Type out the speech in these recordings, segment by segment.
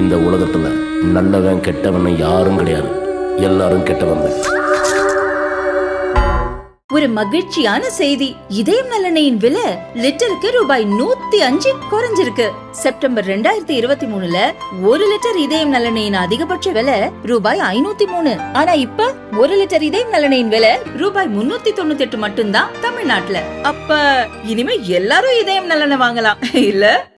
இந்த உலகத்துல நல்லவன் கெட்டவன் யாரும் கிடையாது. எல்லாரும் கெட்டவன் ஒரு மகிழ்ச்சியான செய்தி. இதயம் நலனையின் விலை லிட்டருக்கு ரூபாய் நூத்தி அஞ்சு குறைஞ்சிருக்கு. செப்டம்பர் ரெண்டாயிரத்தி இருபத்தி மூணுல ஒரு லிட்டர் இதயம் நலனையின் அதிகபட்ச விலை ரூபாய் ஐநூத்தி மூணு. ஆனா இப்ப ஒரு லிட்டர் இதயம் நலனையின் விலை ரூபாய் முன்னூத்தி தொண்ணூத்தி எட்டு மட்டும்தான் தமிழ்நாட்டுல. அப்ப இனிமே எல்லாரும் இதயம் நலனை வாங்கலாம். இல்ல?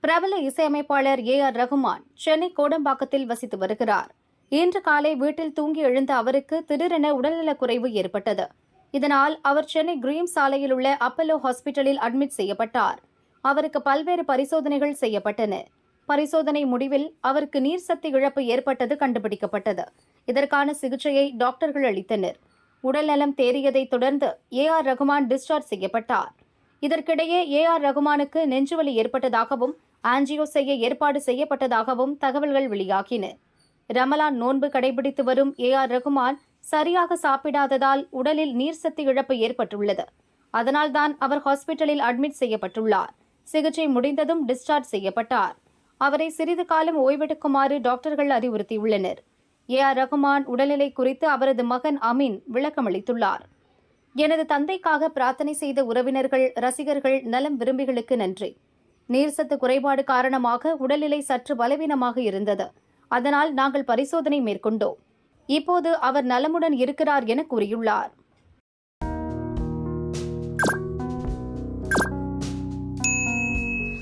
பிரபல இசையமைப்பாளர் ஏ ஆர் ரகுமான் சென்னை கோடம்பாக்கத்தில் வசித்து வருகிறார். இன்று காலை வீட்டில் தூங்கி எழுந்த அவருக்கு திடீரென உடல்நலக் குறைவு ஏற்பட்டது. இதனால் அவர் சென்னை கிரீம் சாலையில் உள்ள அப்பல்லோ ஹாஸ்பிட்டலில் அட்மிட் செய்யப்பட்டார். அவருக்கு பல்வேறு பரிசோதனைகள் செய்யப்பட்டன. பரிசோதனை முடிவில் அவருக்கு நீர் சத்து இழப்பு ஏற்பட்டது கண்டுபிடிக்கப்பட்டது. இதற்கான சிகிச்சையை டாக்டர்கள் அளித்தனர். உடல்நலம் தேறியதைத் தொடர்ந்து ஏ ஆர் ரகுமான் டிஸ்சார்ஜ் செய்யப்பட்டார். இதற்கிடையே ஏ ஆர் ரகுமானுக்கு நெஞ்சுவலி ஏற்பட்டதாகவும் ஆன்ஜியோ செய்ய ஏற்பாடு செய்யப்பட்டதாகவும் தகவல்கள் வெளியாகின. ரமலான் நோன்பு கடைபிடித்து வரும் ஏ ஆர் ரகுமான் சரியாக சாப்பிடாததால் உடலில் நீர்சத்து இழப்பு ஏற்பட்டுள்ளது. அதனால்தான் அவர் ஹாஸ்பிட்டலில் அட்மிட் செய்யப்பட்டுள்ளார். சிகிச்சை முடிந்ததும் டிஸ்சார்ஜ் செய்யப்பட்டார். அவரை சிறிது காலம் ஓய்வெடுக்குமாறு டாக்டர்கள் அறிவுறுத்தியுள்ளனர். ஏ ஆர் ரகுமான் உடல்நிலை குறித்து அவரது மகன் அமீன் விளக்கமளித்துள்ளார். எனது தந்தைக்காக பிரார்த்தனை செய்த உறவினர்கள் ரசிகர்கள் நலம் விரும்பிகளுக்கு நன்றி. நீர்சத்து குறைபாடு காரணமாக உடல்நிலை சற்று பலவீனமாக இருந்தது. அதனால் நாங்கள் பரிசோதனை மேற்கொண்டோம். இப்போது அவர் நலமுடன் இருக்கிறார் என கூறியுள்ளார்.